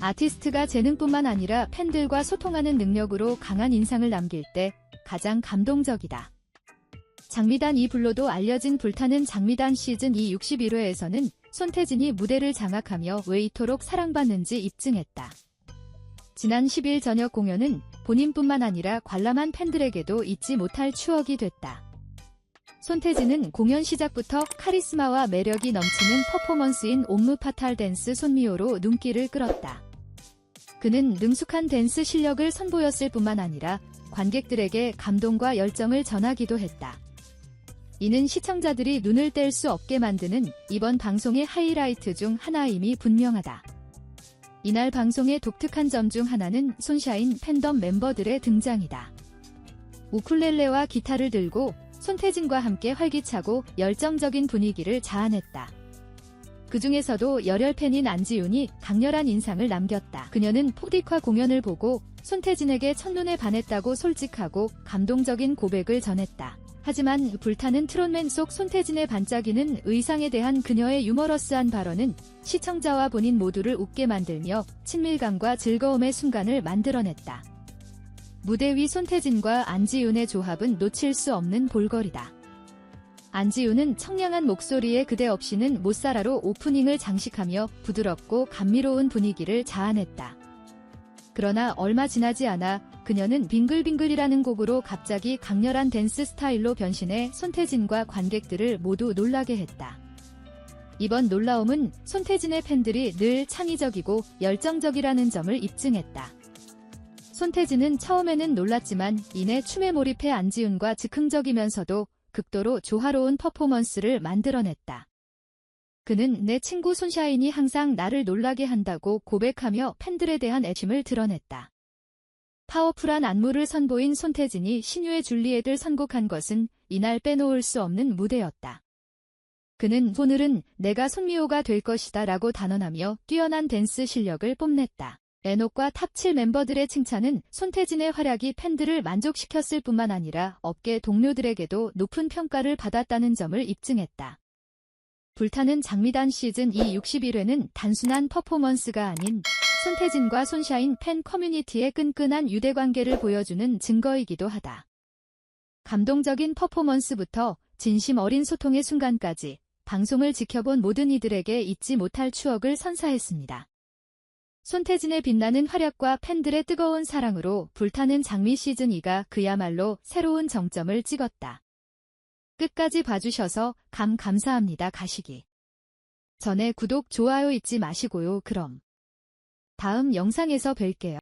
아티스트가 재능뿐만 아니라 팬들과 소통하는 능력으로 강한 인상을 남길 때 가장 감동적이다. 장미단 이 불로도 알려진 불타는 장미단 시즌 2 61회에서는 손태진이 무대를 장악하며 왜 이토록 사랑받는지 입증했다. 지난 10일 저녁 공연은 본인뿐만 아니라 관람한 팬들에게도 잊지 못할 추억이 됐다. 손태진은 공연 시작부터 카리스마와 매력이 넘치는 퍼포먼스인 옴므 파탈 댄스 손미호로 눈길을 끌었다. 그는 능숙한 댄스 실력을 선보였을 뿐만 아니라 관객들에게 감동과 열정을 전하기도 했다. 이는 시청자들이 눈을 뗄 수 없게 만드는 이번 방송의 하이라이트 중 하나임이 분명하다. 이날 방송의 독특한 점 중 하나는 손샤인 팬덤 멤버들의 등장이다. 우쿨렐레와 기타를 들고 손태진과 함께 활기차고 열정적인 분위기를 자아냈다. 그 중에서도 열혈 팬인 안지윤이 강렬한 인상을 남겼다. 그녀는 포디카 공연을 보고 손태진에게 첫눈에 반했다고 솔직하고 감동적인 고백을 전했다. 하지만 불타는 트롯맨 속 손태진의 반짝이는 의상에 대한 그녀의 유머러스한 발언은 시청자와 본인 모두를 웃게 만들며 친밀감과 즐거움의 순간을 만들어냈다. 무대 위 손태진과 안지윤의 조합은 놓칠 수 없는 볼거리다. 안지윤은 청량한 목소리에 그대 없이는 못 살아로 오프닝을 장식하며 부드럽고 감미로운 분위기를 자아냈다. 그러나 얼마 지나지 않아 그녀는 빙글빙글이라는 곡으로 갑자기 강렬한 댄스 스타일로 변신해 손태진과 관객들을 모두 놀라게 했다. 이번 놀라움은 손태진의 팬들이 늘 창의적이고 열정적이라는 점을 입증했다. 손태진은 처음에는 놀랐지만 이내 춤에 몰입해 안지윤과 즉흥적이면서도 극도로 조화로운 퍼포먼스를 만들어냈다. 그는 내 친구 손샤인이 항상 나를 놀라게 한다고 고백하며 팬들에 대한 애심을 드러냈다. 파워풀한 안무를 선보인 손태진이 신유의 줄리엣을 선곡한 것은 이날 빼놓을 수 없는 무대였다. 그는 오늘은 내가 손미호가 될 것이다 라고 단언하며 뛰어난 댄스 실력을 뽐냈다. 에녹과 탑7 멤버들의 칭찬은 손태진의 활약이 팬들을 만족시켰을 뿐만 아니라 업계 동료들에게도 높은 평가를 받았다는 점을 입증했다. 불타는 장미단 시즌 2 61회는 단순한 퍼포먼스가 아닌 손태진과 손샤인 팬 커뮤니티의 끈끈한 유대관계를 보여주는 증거이기도 하다. 감동적인 퍼포먼스부터 진심 어린 소통의 순간까지 방송을 지켜본 모든 이들에게 잊지 못할 추억을 선사했습니다. 손태진의 빛나는 활약과 팬들의 뜨거운 사랑으로 불타는 장미 시즌 2가 그야말로 새로운 정점을 찍었다. 끝까지 봐주셔서 감 감사합니다 가시기. 전에 구독, 좋아요 잊지 마시고요. 그럼 다음 영상에서 뵐게요.